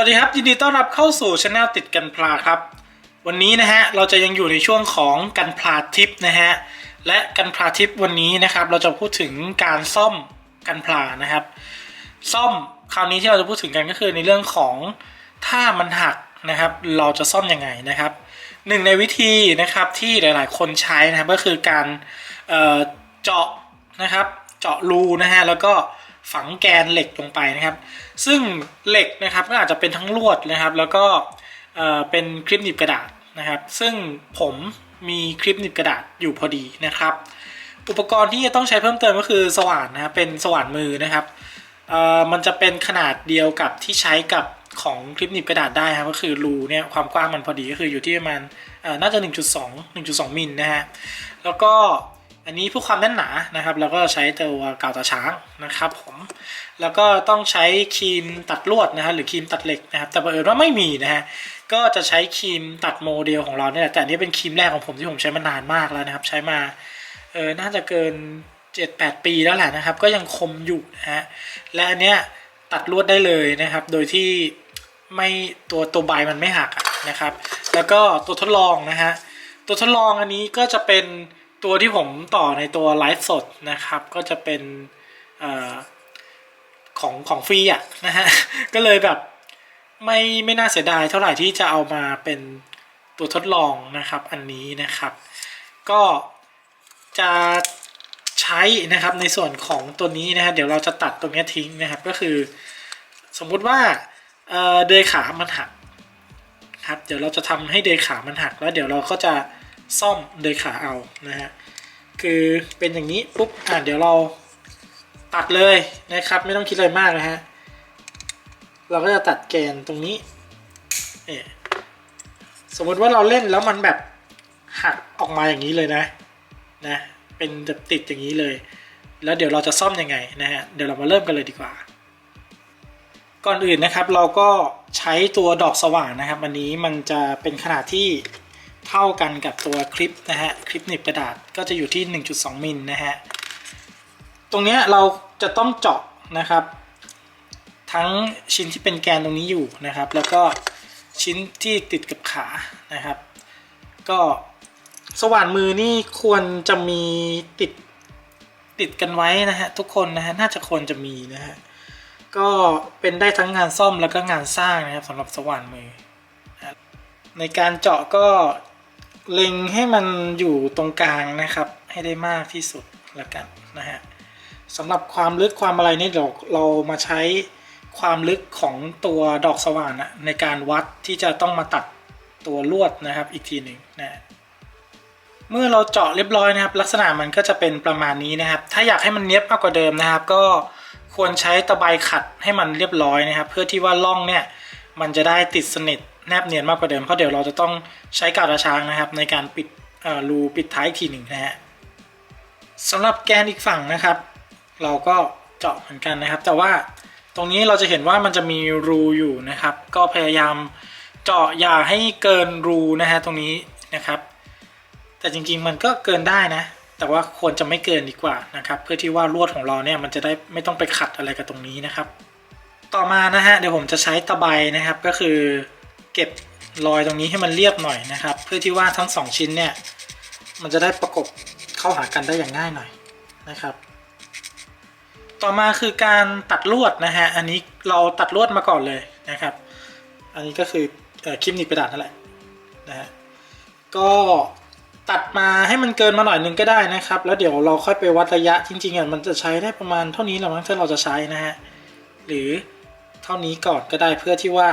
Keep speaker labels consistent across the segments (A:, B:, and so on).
A: วัสดีครับยินดีต้อนรับเข้าสู่ช anel ติดกันพลาครับ วันนี้นะฮะเราจะยังอยู่ในช่วงของกันพลาทิปนะฮะและกันพลาทิปวันนี้นะครับ เราจะพูดถึงการซ่อมกันพลานะครับ ซ่อมคราวนี้ที่เราจะพูดถึงกันก็คือในเรื่องของถ้ามันหักนะครับ เราจะซ่อมยังไงนะครับหนึ่งในวิธีนะครับที่หลาย ๆ คนใช้นะครับก็คือการเเจาะนะครับ เจาะรูนะฮะแล้วก็ ฝังแกนเหล็กลงไปนะครับ ซึ่งเหล็กนะครับก็อาจจะเป็นทั้งลวดนะครับ แล้วก็เป็นคลิปหนีบกระดาษนะครับ ซึ่งผมมีคลิปหนีบกระดาษอยู่พอดีนะครับ อุปกรณ์ที่จะต้องใช้เพิ่มเติมก็คือสว่านนะครับเป็นสว่านมือนะครับมันจะเป็นขนาดเดียวกับที่ใช้กับของคลิปหนีบกระดาษได้ครับก็คือรูเนี่ยความกว้างมันพอดีก็คืออยู่ที่ประมาณเอ่อน่าจะ 1.2 1.2มิลนะฮะแล้วก็ อันนี้เพื่อความแน่นหนานะครับ แล้วก็ใช้ตัวกาวตาช้างนะครับผมแล้วก็ต้องใช้ครีมตัดลวดนะฮะหรือครีมตัดเหล็กนะครับ แต่บังเอิญว่าไม่มีนะฮะก็จะใช้ครีมตัดโมเดลของเราเนี่ยแต่อันนี้เป็นครีมแรกของผมที่ผมใช้มานานมากแล้วนะครับ ใช้มาเออน่าจะเกิน 7-8 ปีแล้วแหละนะครับ ก็ยังคมอยู่นะฮะและอันเนี้ยตัดลวดได้เลยนะครับ โดยที่ไม่ตัวตัวใบมันไม่หักนะครับ แล้วก็ตัวทดลองนะฮะตัวทดลองอันนี้ก็จะเป็น ตัวที่ผมต่อในตัวไลฟ์สดนะครับ ก็จะเป็นอของของฟรีอะนะฮะ ก็เลยแบบไม่ไม่น่าเสียดายเท่าไหร่ที่จะเอามาเป็นตัวทดลองนะครับอันนี้นะครับ ก็จะใช้นะครับในส่วนของตัวนี้นะฮะเดี๋ยวเราจะตัดตรงนี้ทิ้งนะครับ ก็คือสมมุติว่าเดยขามันหักครับเดี๋ยวเราจะทำให้เดยขามันหักแล้วเดี๋ยวเราก็จะ ซ่อมเดยขาเอานะฮะคือเป็นอย่างนี้ปุ๊บอะเดี๋ยวเราตัดเลยนะครับไม่ต้องคิดอะไรมากนะฮะเราก็จะตัดแกนตรงนี้เอ่สมมติว่าเราเล่นแล้วมันแบบหักออกมาอย่างนี้เลยนะนะเป็นแบบติดอย่างนี้เลย แล้วเดี๋ยวเราจะซ่อมยังไงนะฮะเดี๋ยวเรามาเริ่มกันเลยดีกว่า ก่อนอื่นนะครับเราก็ใช้ตัวดอกสว่านนะครับ อันนี้มันจะเป็นขนาดที่ เท่ากันกับตัวคลิปนะฮะคลิปหนีบกระดาษก็จะอยู่ที่ 1.2 มิลนะฮะตรงนี้เราจะต้องเจาะนะครับ ทั้งชิ้นที่เป็นแกนตรงนี้อยู่นะครับ แล้วก็ชิ้นที่ติดกับขานะครับ ก็สว่านมือนี่ควรจะมีติดติดกันไว้นะฮะทุกคนนะฮะน่าจะควรจะมีนะฮะก็เป็นได้ทั้งงานซ่อมแล้วก็งานสร้างนะครับสำหรับสว่านมือ ในการเจาะก็ เล็งให้มันอยู่ตรงกลางนะครับ ให้ได้มากที่สุดแล้วกันนะฮะสำหรับความลึกความอะไรนี่เราเรามาใช้ความลึกของตัวดอกสว่านนะในการวัดที่จะต้องมาตัดตัวลวดนะครับอีกทีหนึ่งนะเมื่อเราเจาะเรียบร้อยนะครับ ลักษณะมันก็จะเป็นประมาณนี้นะครับ ถ้าอยากให้มันเนี้ยบมากกว่าเดิมนะครับ ก็ควรใช้ตะไบขัดให้มันเรียบร้อยนะครับ เพื่อที่ว่าล่องเนี่ยมันจะได้ติดสนิท แนบเนียนมากกว่าเดิมเพราะเดี๋ยวเราจะต้องใช้กาวตาช้างนะครับ ในการปิดรูปิดท้ายทีหนึ่งนะฮะสำหรับแกนอีกฝั่งนะครับ เราก็เจาะเหมือนกันนะครับ แต่ว่าตรงนี้เราจะเห็นว่ามันจะมีรูอยู่นะครับ ก็พยายามเจาะอย่าให้เกินรูนะฮะตรงนี้นะครับ แต่จริงๆมันก็เกินได้นะ แต่ว่าควรจะไม่เกินดีกว่านะครับ เพื่อที่ว่าลวดของเราเนี่ยมันจะได้ไม่ต้องไปขัดอะไรกับตรงนี้นะครับ ต่อมานะฮะเดี๋ยวผมจะใช้ตะไบนะครับก็คือ เก็บรอยตรงนี้ให้มันเรียบหน่อยนะครับ เพื่อที่ว่าทั้งสองชิ้นเนี่ย มันจะได้ประกบเข้าหากันได้อย่างง่ายหน่อยนะครับ ต่อมาคือการตัดลวดนะฮะอันนี้เราตัดลวดมาก่อนเลยนะครับ อันนี้ก็คืออคลิปหนีบกระดาษนั่นแหละนะฮะก็ตัดมาให้มันเกินมาหน่อยนึงก็ได้นะครับ แล้วเดี๋ยวเราค่อยไปวัดระยะจริงๆอะมันจะใช้ได้ประมาณเท่านี้แหละมั้งถ้าเราจะใช้นะฮะหรือเท่านี้ก่อนก็ได้เพื่อที่ว่า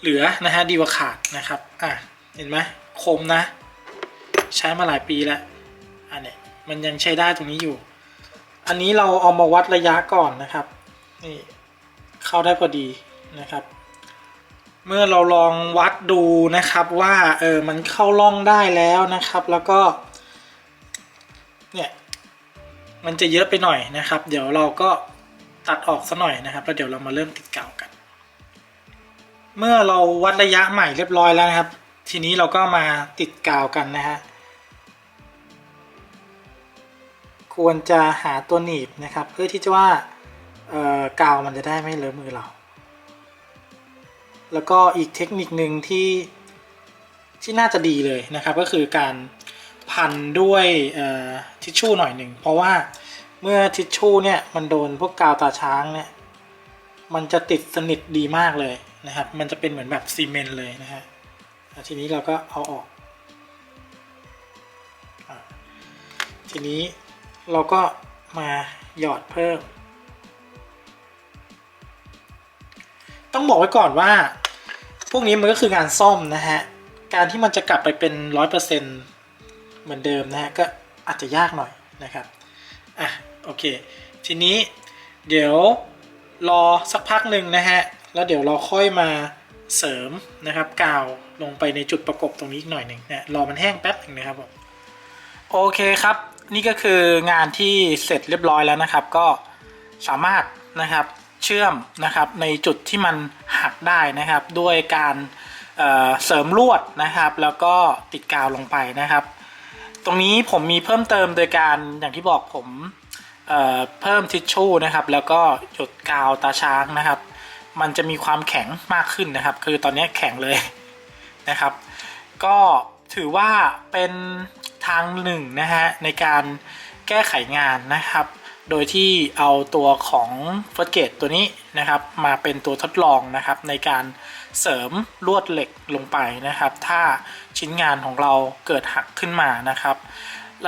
A: เหลือนะฮะดีกว่าขาดนะครับอะเห็นไหมคมนะ ใช้มาหลายปีแล้วอันเนี้ยมันยังใช้ได้ตรงนี้อยู่ อันนี้เราเอามาวัดระยะก่อนนะครับนี่เข้าได้พอดีนะครับ เมื่อเราลองวัดดูนะครับว่าเออมันเข้าร่องได้แล้วนะครับ แล้วก็เนี่ยมันจะเยอะไปหน่อยนะครับ เดี๋ยวเราก็ตัดออกซะหน่อยนะครับ แล้วเดี๋ยวเรามาเริ่มติดกาวกัน เมื่อเราวัดระยะใหม่เรียบร้อยแล้วนะครับ ทีนี้เราก็มาติดกาวกันนะฮะควรจะหาตัวหนีบนะครับ เพื่อที่จะว่าเอ่อกาวมันจะได้ไม่เลอะมือเรา แล้วก็อีกเทคนิคหนึ่งที่ที่น่าจะดีเลยนะครับ ก็คือการพันด้วยทิชชู่หน่อยหนึ่งเพราะว่าเมื่อทิชชู่เนี่ยมันโดนพวกกาวตาช้างเนี่ยมันจะติดสนิทดีมากเลย นะครับ มันจะเป็นเหมือนแบบซีเมนต์เลยนะฮะทีนี้เราก็เอาออกอทีนี้เราก็มาหยอดเพิ่ม ต้องบอกไว้ก่อนว่า พวกนี้มันก็คืองานซ่อมนะฮะ การที่มันจะกลับไปเป็นร้อยเปอร์เซ็นเหมือนเดิมนะฮะ ก็อาจจะยากหน่อยนะครับ อะ โอเค ทีนี้เดี๋ยวรอสักพักหนึ่งนะฮะ แล้วเดี๋ยวเราค่อยมาเสริมนะครับกาวลงไปในจุดประกบตรงนี้อีกหน่อยหนึ่งนะรอมันแห้งแป๊บหนึ่งนะครับผมโอเคครับ นี่ก็คืองานที่เสร็จเรียบร้อยแล้วนะครับ ก็สามารถนะครับเชื่อมนะครับในจุดที่มันหักได้นะครับ ด้วยการเเสริมลวดนะครับ แล้วก็ติดกาวลงไปนะครับ ตรงนี้ผมมีเพิ่มเติมโดยการอย่างที่บอกผมเเพิ่มทิชชู่นะครับ แล้วก็หยดกาวตาช้างนะครับ มันจะมีความแข็งมากขึ้นนะครับ คือตอนนี้แข็งเลยนะครับ ก็ถือว่าเป็นทางหนึ่งนะฮะในการแก้ไขงานนะครับ โดยที่เอาตัวของเฟิร์เกตตัวนี้นะครับ มาเป็นตัวทดลองนะครับ ในการเสริมลวดเหล็กลงไปนะครับ ถ้าชิ้นงานของเราเกิดหักขึ้นมานะครับเ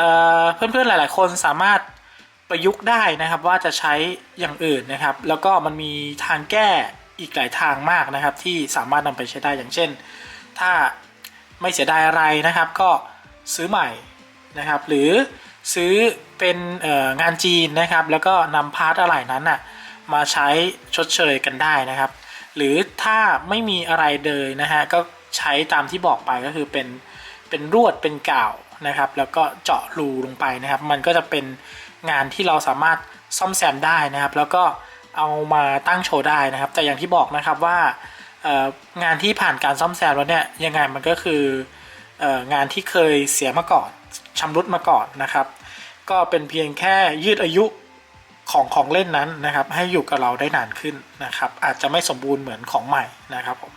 A: เพื่อนๆหลาย ๆ คนสามารถ ประยุกต์ได้นะครับว่าจะใช้อย่างอื่นนะครับ แล้วก็มันมีทางแก้อีกหลายทางมากนะครับ ที่สามารถนำไปใช้ได้อย่างเช่น ถ้าไม่เสียดายอะไรนะครับ ก็ซื้อใหม่นะครับ หรือซื้อเป็นงานจีนนะครับ แล้วก็นำพาร์ทอะไรนั้นน่ะมาใช้ชดเชยกันได้นะครับ หรือถ้าไม่มีอะไรเลยนะฮะก็ใช้ตามที่บอกไปก็คือเป็นเป็นรวดเป็นกาวนะครับ แล้วก็เจาะรูลงไปนะครับ มันก็จะเป็น งานที่เราสามารถซ่อมแซมได้นะครับ แล้วก็เอามาตั้งโชว์ได้นะครับ แต่อย่างที่บอกนะครับว่างานที่ผ่านการซ่อมแซมแล้วเนี่ยยังไงมันก็คืออองานที่เคยเสียมาก่อนชำรุดมาก่อนนะครับ ก็เป็นเพียงแค่ยืดอายุของของเล่นนั้นนะครับ ให้อยู่กับเราได้นานขึ้นนะครับ อาจจะไม่สมบูรณ์เหมือนของใหม่นะครับผม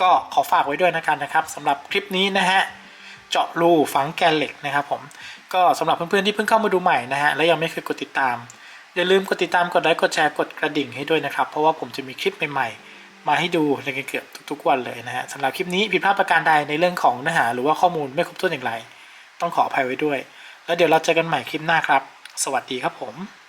A: ก็ขอฝากไว้ด้วยนะกันนะครับสำหรับคลิปนี้นะฮะเจาะรูฝังแกนเหล็กนะครับผม ก็สำหรับเพื่อนๆที่เพิ่งเข้ามาดูใหม่นะฮะและยังไม่เคยกดติดตาม อย่าลืมกดติดตามกดไลค์กดแชร์กดกระดิ่งให้ด้วยนะครับ เพราะว่าผมจะมีคลิปใหม่ๆ มาให้ดูในเกือบทุกๆวันเลยนะฮะสำหรับคลิปนี้ผิดพลาดประการใดในเรื่องของเนื้อหา หรือว่าข้อมูลไม่ครบถ้วนอย่างไร ต้องขออภัยไว้ด้วย แล้วเดี๋ยวเราเจอกันใหม่คลิปหน้าครับ สวัสดีครับผม